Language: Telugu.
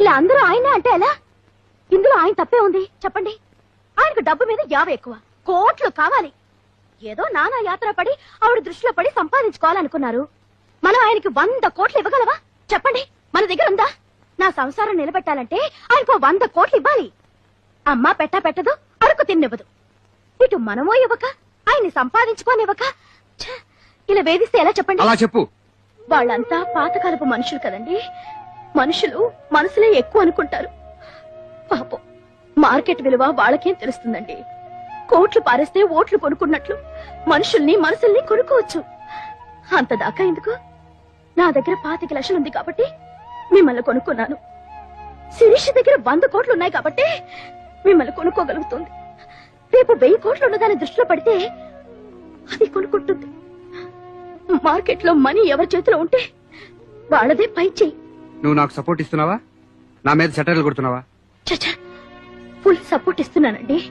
ఇలా అందరూ ఆయన అంటే ఎలా? ఇందులో ఆయన తప్పే ఉంది. చెప్పండి. ఆయనకు డబ్బు మీద యావ ఎక్కువ. కోట్లు కావాలి. ఏదో నానా యాత్ర పడి ఆవిడ దృష్టిలో పడి సంపాదించుకోవాలనుకున్నారు. మనం ఆయనకి వంద కోట్లు ఇవ్వగలవా? చెప్పండి. మన దగ్గర ఉందా? నా సంసారం నిలబెట్టాలంటే ఆయనకు వంద కోట్లు ఇవ్వాలి. అమ్మా పెట్టా పెట్టదు అడుగు తిన్నివ్వదు. ఇటు మనమో ఇవ్వక ఆయన్ని సంపాదించుకోనివ్వక. ఇలా వేధిస్తే ఎలా చెప్పండి? అలా చెప్పు. వాళ్ళంతా పాతకాలపు మనుషులు కదండి. మనుషులు మనసులే ఎక్కువ అనుకుంటారు. పాపం మార్కెట్ విలువ వాళ్ళకేం తెలుస్తుందండి? కోట్లు పారేస్తే ఓట్లు కొనుక్కున్నట్లు మనుషుల్ని మనసుల్ని కొనుక్కోవచ్చు. అంతదాకా ఎందుకు? నా దగ్గర పాతిక లక్షలు ఉంది కాబట్టి మిమ్మల్ని కొనుక్కున్నాను. శిరీష్ దగ్గర వంద కోట్లు ఉన్నాయి కాబట్టి మిమ్మల్ని కొనుక్కోగలుగుతుంది. రేపు వెయ్యి కోట్లు ఉన్నదాని దృష్టిలో పడితే అది కొనుక్కుంటుంది. మార్కెట్లో మనీ ఎవరి చేతిలో ఉంటే వాళ్ళదే పై చెయ్యి నువ్వు నాకు సపోర్ట్ ఇస్తున్నావా? నా మీద సెటర్లు కొడుతున్నావా? Full support ఇస్తున్నానండి.